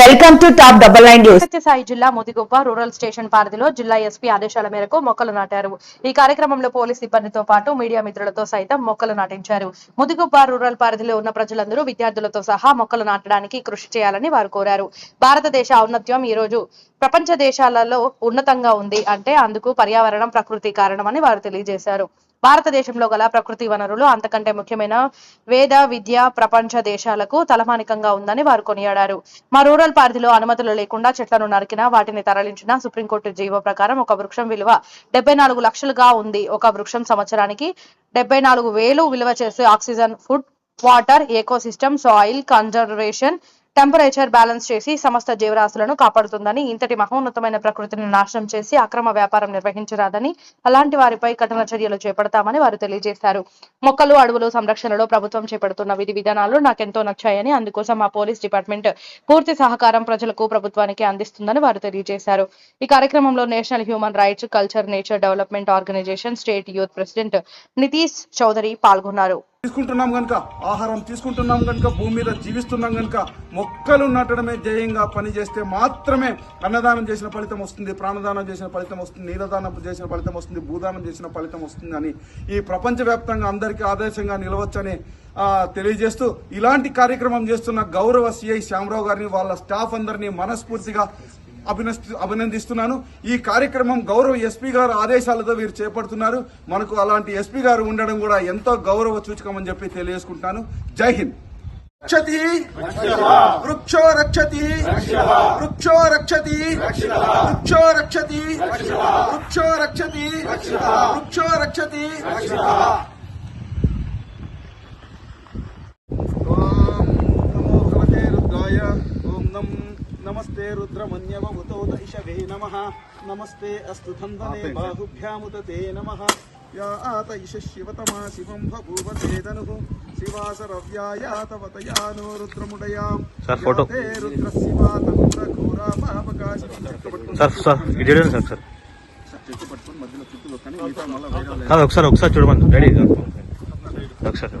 Welcome to top double nine news Sathya Sai జిల్లా Mudigubba rural station పరిధిలో జిల్లా SP ఆదేశాల మేరకు మొక్కలు నాటారు. ఈ కార్యక్రమంలో పోలీస్ సిబ్బందితో పాటు మీడియా మిత్రులతో సైతం మొక్కలు నాటించారు. ముదిగుప్ప రూరల్ పరిధిలో ఉన్న ప్రజలందరూ విద్యార్థులతో సహా మొక్కలు నాటడానికి కృషి చేయాలని వారు కోరారు. భారతదేశ ఔన్నత్యం ఈ రోజు ప్రపంచ దేశాలలో ఉన్నతంగా ఉంది అంటే అందుకు పర్యావరణం ప్రకృతి కారణమని వారు తెలియజేశారు. భారతదేశంలో గల ప్రకృతి వనరులు అంతకంటే ముఖ్యమైన వేద విద్య ప్రపంచ దేశాలకు తలమానికంగా ఉందని వారు కొనియాడారు. మా రూరల్ పరిధిలో అనుమతులు లేకుండా చెట్లను నరికినా వాటిని తరలించిన సుప్రీంకోర్టు జీవో ప్రకారం ఒక వృక్షం విలువ డెబ్బై నాలుగు లక్షలుగా ఉంది. ఒక వృక్షం సంవత్సరానికి డెబ్బై నాలుగు వేలు విలువ చేసే oxygen food water ecosystem soil conservation temperature balance చేసి సమస్త జీవరాశులను కాపాడుతుందని ఇంతటి మహోన్నతమైన ప్రకృతిని నాశనం చేసి అక్రమ వ్యాపారం నిర్వహించరాదని అలాంటి వారిపై కఠిన చర్యలు చేపడతామని వారు తెలియజేశారు. మొక్కలు అడవులు సంరక్షణలో ప్రభుత్వం చేపడుతున్న విధి విధానాలు నాకెంతో నచ్చాయని అందుకోసం మా పోలీస్ డిపార్ట్మెంట్ పూర్తి సహకారం ప్రజలకు ప్రభుత్వానికి అందిస్తుందని వారు తెలియజేశారు. ఈ కార్యక్రమంలో national human rights culture nature development organisation state youth president Nitish Chaudhary పాల్గొన్నారు. తీసుకుంటున్నాం కనుక ఆహారం తీసుకుంటున్నాం కనుక భూమి మీద జీవిస్తున్నాం కనుక మొక్కలు నాటడమే ధ్యేయంగా పనిచేస్తే మాత్రమే అన్నదానం చేసిన ఫలితం వస్తుంది ప్రాణదానం చేసిన ఫలితం వస్తుంది నీలదానం చేసిన ఫలితం వస్తుంది భూదానం చేసిన ఫలితం వస్తుంది అని ఈ ప్రపంచవ్యాప్తంగా అందరికీ ఆదర్శంగా నిలవచ్చని తెలియజేస్తూ ఇలాంటి కార్యక్రమం చేస్తున్న గౌరవ సిఐ శ్యామరావు గారిని వాళ్ళ స్టాఫ్ అందరినీ మనస్ఫూర్తిగా అభినందిస్తున్నాను. ఈ కార్యక్రమం గౌరవ ఎస్పీ గారు ఆదేశాలతో వీరు చేపడుతున్నారు. మనకు అలాంటి ఎస్పీ గారు ఉండడం కూడా ఎంతో గౌరవ సూచకం అని చెప్పి తెలియజేసుకుంటాను. జై హింద్. రక్షతి. వృక్షో రక్షతి. వృక్షో రక్షతి. వృక్షో రక్షతి. వృక్షో రక్షతి. వృక్షో రక్షతి. నమస్తే రుద్రమన్యవముతోత ఇషవే నమః నమస్తే అస్తు ధన్వనే బాహుభ్యాముదతే నమః యా ఆత ఇష శివతమా శివం బభూవతేదనుః శివాసరవ్యాయాతవతయానో రుద్రముడయాం సార్, ఫోటో. యాతే రుద్రశివా తముద్ర ఘోరా పాపకాశి సార్ సార్ కాదు ఒకసారి ఒకసారి చూడమని రెడీ ఒకసారి